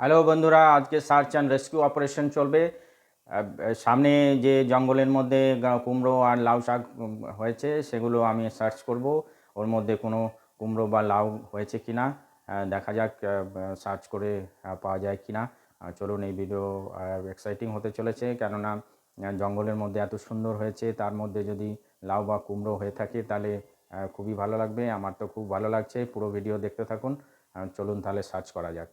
Hello বন্ধুরা, আজকে search and rescue operation চলবে। সামনে যে জঙ্গলের মধ্যে কুমড়ো আর লাউ শাক হয়েছে, সেগুলো আমি সার্চ করব। ওর মধ্যে কোনো কুমড়ো বা লাউ হয়েছে কি না দেখা যাক সার্চ করে পাওয়া যায় কি না চলুন এই ভিডিও এক্সাইটিং হতে চলেছে, কেননা জঙ্গলের মধ্যে এত সুন্দর হয়েছে, তার মধ্যে যদি লাউ বা কুমড়ো হয়ে থাকে, তাহলে খুবই ভালো লাগবে। আমার তো খুব ভালো লাগছে, পুরো ভিডিও দেখতে থাকুন। চলুন তাহলে সার্চ করা যাক।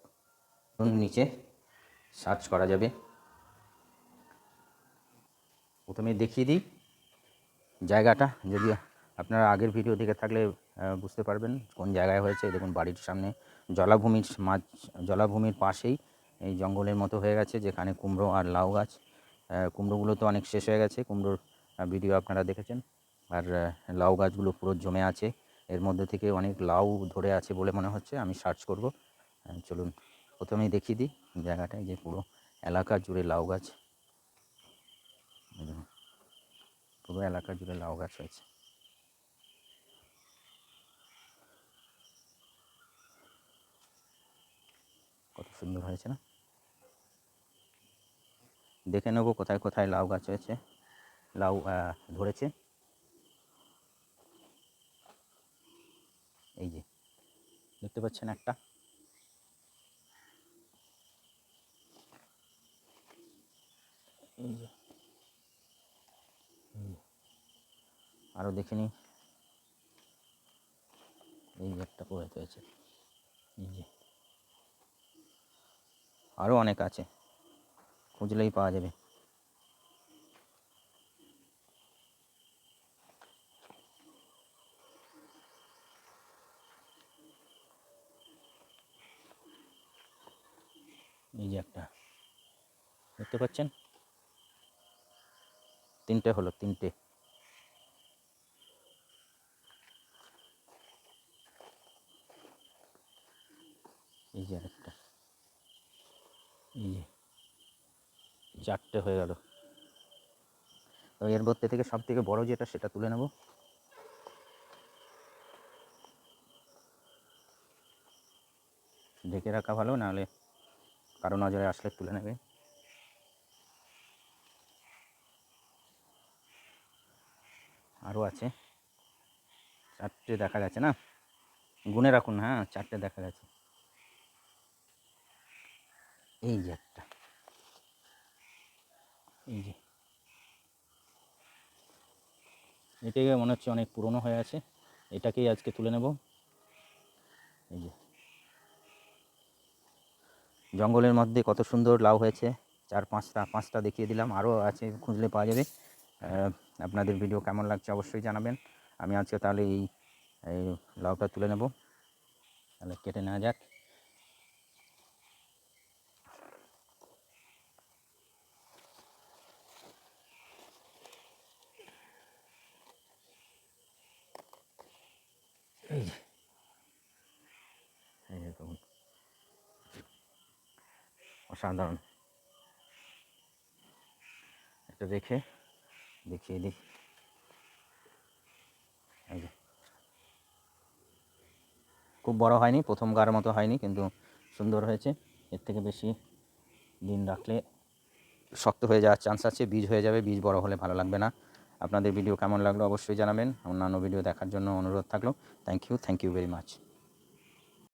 নিচে সার্চ করা যাবে। প্রথমে দেখিয়ে দিই জায়গাটা, যদি আপনারা আগের ভিডিও দেখে থাকলে বুঝতে পারবেন কোন জায়গায় হয়েছে। দেখুন বাড়ির সামনে জলাভূমির মাঝ, জলাভূমির পাশেই এই জঙ্গলের মতো হয়ে গেছে, যেখানে কুমড়ো আর লাউ গাছ। কুমড়োগুলো তো অনেক শেষ হয়ে গেছে, কুমড়োর ভিডিও আপনারা দেখেছেন। আর লাউ গাছগুলো পুরো জমে আছে। এর মধ্যে থেকে অনেক লাউ ধরে আছে বলে মনে হচ্ছে, আমি সার্চ করব। চলুন। প্রথমেই দেখিয়ে দিই জায়গাটায় যে পুরো এলাকা জুড়ে লাউ গাছ। পুরো এলাকা জুড়ে লাউ গাছ হয়েছে কত সুন্দর হয়েছে না? দেখে নেব কোথায় কোথায় লাউ গাছ হয়েছে লাউ ধরেছে। এই যে, দেখতে পাচ্ছেন একটা এই যে এই যে। আরও দেখে নিই। এই একটা পড়ে হয়েছে। এই যে। আরও অনেক আছে। খুঁজলেই পাওয়া যাবে। এই যে একটা। দেখতে পাচ্ছেন? তিনটে হলো, তিনটে। এই যে একটা এই যে, চারটে হয়ে গেল। এর মধ্যে থেকে সব থেকে বড় যেটা, সেটা তুলে নেব। ঢেকে রাখা ভালো, নাহলে কারও নজরে আসলে তুলে নেবে। আরও আছে। চারটে দেখা যাচ্ছে না? গুনে রাখুন হ্যাঁ চারটে দেখা যাচ্ছে। এই যে একটা। এই যে। এটাকে মনে হচ্ছে অনেক পুরনো হয়ে আছে। এটাকেই আজকে তুলে নেব। এই যে। জঙ্গলের মধ্যে কত সুন্দর লাউ হয়েছে। চার পাঁচটা পাঁচটা দেখিয়ে দিলাম। আরও আছে, খুঁজলে পাওয়া যাবে। আপনাদের ভিডিও কেমন লাগছে অবশ্যই জানাবেন। আমি আজকে তাহলে এই লাউটা তুলে নেব। তাহলে কেটে নেওয়া যাক। অসাধারণ। এটা রেখে দেখিয়ে দিই খুব বড় হয়নি প্রথম গার মতো হয়নি কিন্তু সুন্দর হয়েছে এর থেকে বেশি দিন রাখলে শক্ত হয়ে যাওয়ার চান্স আছে বীজ হয়ে যাবে বীজ বড় হলে ভালো লাগবে না আপনাদের ভিডিও কেমন লাগল অবশ্যই জানাবেন অন্যান্য ভিডিও দেখার জন্য অনুরোধ থাকল thank you thank you very much